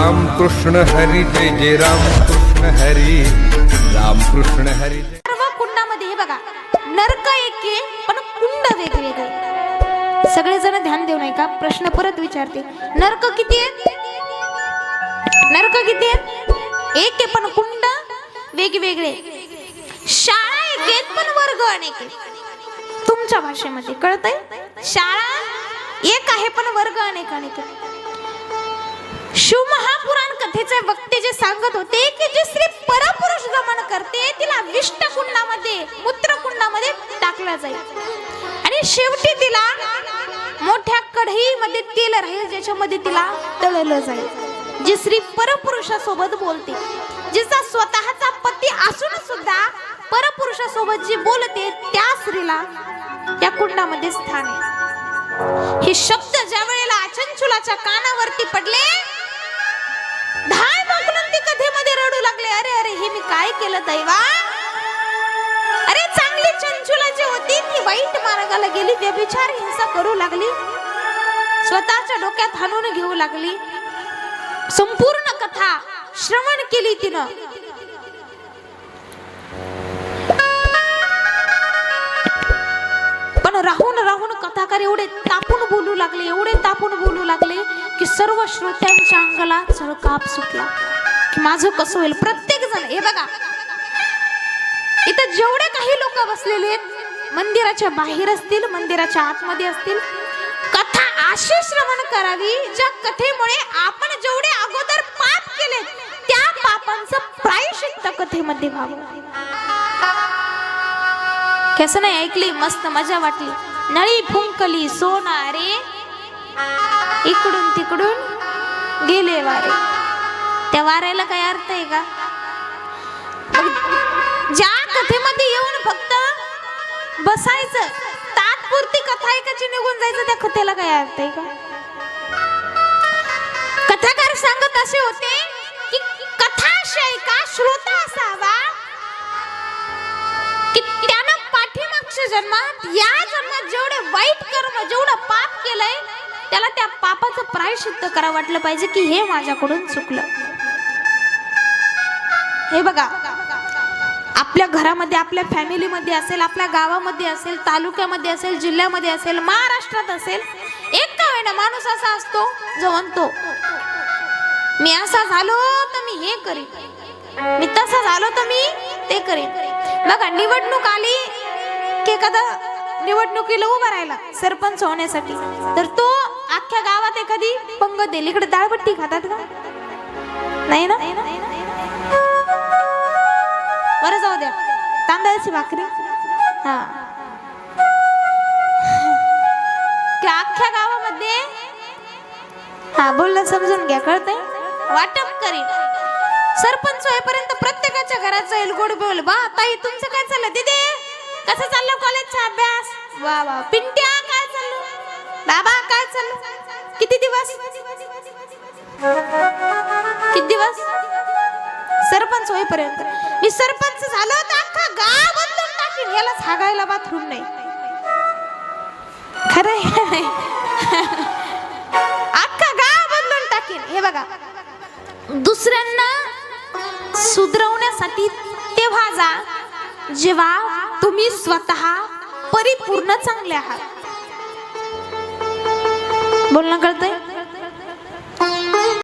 राम कृष्ण हरी जय जय राम कृष्ण हरी. राम कृष्ण हरी सर्व कुंडामध्ये हे बघा नरक एके पण कुंड वेगवेगळे. सगळेजण ध्यान देऊ नये का प्रश्न परत विचारते. नरक किती आहेत? नरक किती आहेत? एक आहे पण कुंड वेगवेगळे. शाळा एक आहेत पण वर्ग अनेक तुमच्या भाषेमध्ये कळतंय? शाळा एक आहे पण वर्ग अनेक अनेक शिवमहापुराण कथेचे वक्ते जे सांगत होते की जी स्त्री परपुरुष गमन करते तिला विष्ट कुंडामध्ये मूत्र कुंडामध्ये टाकलं जाईल. आणि शेवटी तिला मोठ्या कढईमध्ये तेल राहील ज्याच्यामध्ये तिला तळलं जाईल. जी स्त्री परपुरुषासोबत बोलते जिचा स्वतःचा पती असून सुद्धा परपुरुषासोबत जी बोलते त्या स्त्रीला या कुंडामध्ये स्थान आहे. हे शब्द ज्या वेळेला अचंचुलाच्या कानावरती पडले काय केलं दैवा? अरे चांगली चंचुला जी होती ती वाईट मार्गाला गेली व्यभिचार हिंसा करू लागली. स्वतःच्या डोक्यात हाणून घेऊ लागली. संपूर्ण कथा श्रवण केली तिनं. पण राहून राहून कथाकार एवढे तापून बोलू लागले एवढे तापून बोलू लागले की सर्व श्रोत्यांच्या अंगाला चळकाप सुटला. की माझं कसं होईल? प्रत्येक जण हे बघा. इथं जेवढे काही लोक बसलेले आहेत मंदिराच्या बाहेर असतील मंदिराच्या आतमध्ये असतील कथा अशी श्रवण करावी ज्या कथेमुळे आपण जेवढे अगोदर पाप केले त्या पापांचं प्रायश्चित्त कथेमध्ये व्हावं. कसं नाही ऐकली? मस्त मजा वाटली. नळी फुंकली सोना रे इकडून तिकडून गेले वारे. त्या वाऱ्याला काय अर्थ आहे का? ज्या कथेमध्ये येऊन फक्त बसायचं तात्पुरती कथा ऐकायची निघून जायचं त्या कथेला काय अर्थ आहे का? कथाकार सांगत असे होते की कथा अशी ऐका श्रोता असावा. की त्यानं पाठीमागच्या जन्मात या जन्मात जेवढे वाईट कर्म जेवढं पाप केलंय त्याला त्या पापाचं प्रायश्चित्त करा वाटलं पाहिजे की हे माझ्याकडून चुकलं. हे बघा. आपल्या घरामध्ये आपल्या फॅमिलीमध्ये असेल आपल्या गावामध्ये असेल तालुक्यामध्ये असेल जिल्ह्यामध्ये असेल महाराष्ट्रात असेल एक का वेळेला माणूस असा असतो जो म्हणतो मी असा झालो तर मी हे करीन. मी तसा झालो तर मी ते करीन. बघा निवडणूक आली की एखादा निवडणुकीला उभा राहिला सरपंच होण्यासाठी. तर तो अख्ख्या गावात एखादी पंगत देईल. इकडे दाळबट्टी खातात का? नाही ना? बरं जाऊ द्या. तांदळाची भाकरी? हा. अख्ख्या गावामध्ये? हा बोलणं समजून घ्या कळतंय? वाटप करीन. सरपंच होईपर्यंत प्रत्येकाच्या घरात जाईल गोड बोल. बा ताई तुमचं काय चाललं दिदी कसं चाललं कॉलेजचा अभ्यास? वा वा. पिंट्या काय चाललं? बाबा काय चाललं? किती दिवस किती दिवस? सरपंच होईपर्यंत. मी सरपंच झालो तर अख्खा गाव बदलून टाकीन. याला सांगायला बाथरूम नाही. खरंय अख्खा गाव बदलून टाकीन. हे बघा. दुसऱ्यांना सुधरवण्यासाठी तेव्हा जा जेव्हा तुम्ही स्वतः परिपूर्ण चांगले आहात. बोलणं कळतंय?